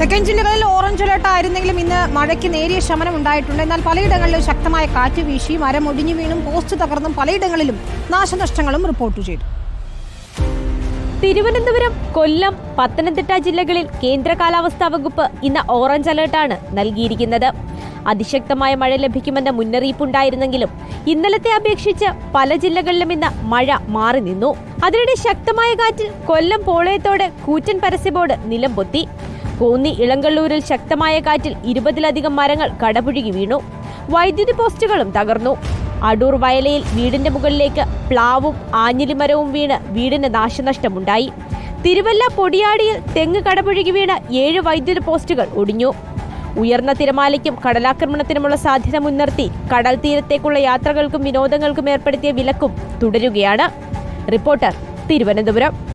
തെക്കൻ ജില്ലകളിൽ orange alert ആയിരുന്നെങ്കിലും ഇന്ന് മഴയ്ക്ക് നേരിയ ശമനം ഉണ്ടായിട്ടുണ്ട്. എന്നാൽ പലയിടങ്ങളിലും ശക്തമായ കാറ്റ് വീശി മരം ഒടിഞ്ഞു വീണും പോസ്റ്റ് തകർന്നും പലയിടങ്ങളിലും നാശനഷ്ടങ്ങളും റിപ്പോർട്ട് ചെയ്തു. തിരുവനന്തപുരം കൊല്ലം പത്തനംതിട്ട ജില്ലകളിൽ കേന്ദ്ര കാലാവസ്ഥാ വകുപ്പ് ഇന്ന് ഓറഞ്ച് അലർട്ടാണ് നൽകിയിരിക്കുന്നത്. അതിശക്തമായ മഴ ലഭിക്കുമെന്ന മുന്നറിയിപ്പുണ്ടായിരുന്നെങ്കിലും ഇന്നലത്തെ അപേക്ഷിച്ച് പല ജില്ലകളിലും ഇന്ന് മഴ മാറി നിന്നു. അതിനിടെ ശക്തമായ കാറ്റിൽ കൊല്ലം പോളയത്തോട് കൂറ്റൻ പരസ്യബോർഡ് നിലം പൊത്തി കോന്നി ഇളങ്കള്ളൂരിൽ ശക്തമായ കാറ്റിൽ ഇരുപതിലധികം മരങ്ങൾ കടപുഴുകി വീണു. വൈദ്യുതി പോസ്റ്റുകളും തകർന്നു. അടൂർ വയലയിൽ വീടിന്റെ മുകളിലേക്ക് പ്ലാവും ആഞ്ഞിലിമരവും വീണ് വീടിന് നാശനഷ്ടമുണ്ടായി. തിരുവല്ല പൊടിയാടിയിൽ തെങ്ങ് കടപുഴുകി വീണ് ഏഴ് വൈദ്യുതി പോസ്റ്റുകൾ ഒടിഞ്ഞു. ഉയർന്ന തിരമാലയ്ക്കും കടലാക്രമണത്തിനുമുള്ള സാധ്യത മുൻനിർത്തി കടൽ തീരത്തേക്കുള്ള യാത്രകൾക്കും വിനോദങ്ങൾക്കും ഏർപ്പെടുത്തിയ വിലക്കും തുടരുകയാണ്. റിപ്പോർട്ടർ തിരുവനന്തപുരം.